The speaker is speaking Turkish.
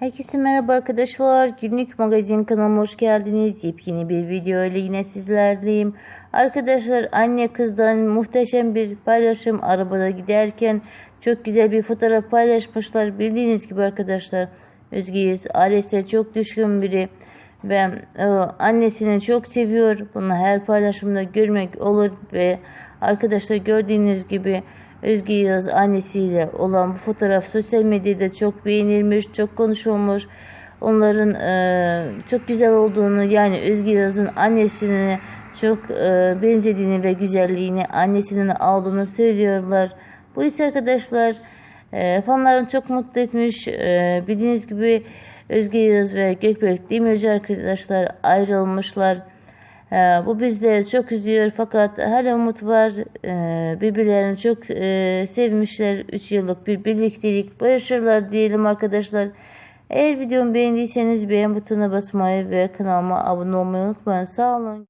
Herkese merhaba arkadaşlar. Günlük magazin kanalıma hoş geldiniz. Yepyeni bir video ile yine sizlerleyim. Arkadaşlar anne kızdan muhteşem bir paylaşım arabada giderken çok güzel bir fotoğraf paylaşmışlar. Bildiğiniz gibi arkadaşlar Özge Yağız ailesine çok düşkün biri ve e, annesini çok seviyor. Bunu her paylaşımda görmek olur ve arkadaşlar gördüğünüz gibi Özge Yağız annesiyle olan bu fotoğraf sosyal medyada çok beğenilmiş, çok konuşulmuş. Onların e, çok güzel olduğunu yani Özge Yağız'ın annesine çok e, benzediğini ve güzelliğini annesinin aldığını söylüyorlar. Bu ise arkadaşlar e, fanlarını çok mutlu etmiş. E, bildiğiniz gibi Özge Yağız ve Gökberk Demirci arkadaşlar ayrılmışlar. Ee, bu bizleri çok üzüyor fakat hala umut var. Ee, birbirlerini çok e, sevmişler. 3 yıllık bir birliktelik. Barışırlar diyelim arkadaşlar. Eğer videomu beğendiyseniz beğen butonuna basmayı ve kanalıma abone olmayı unutmayın. Sağ olun.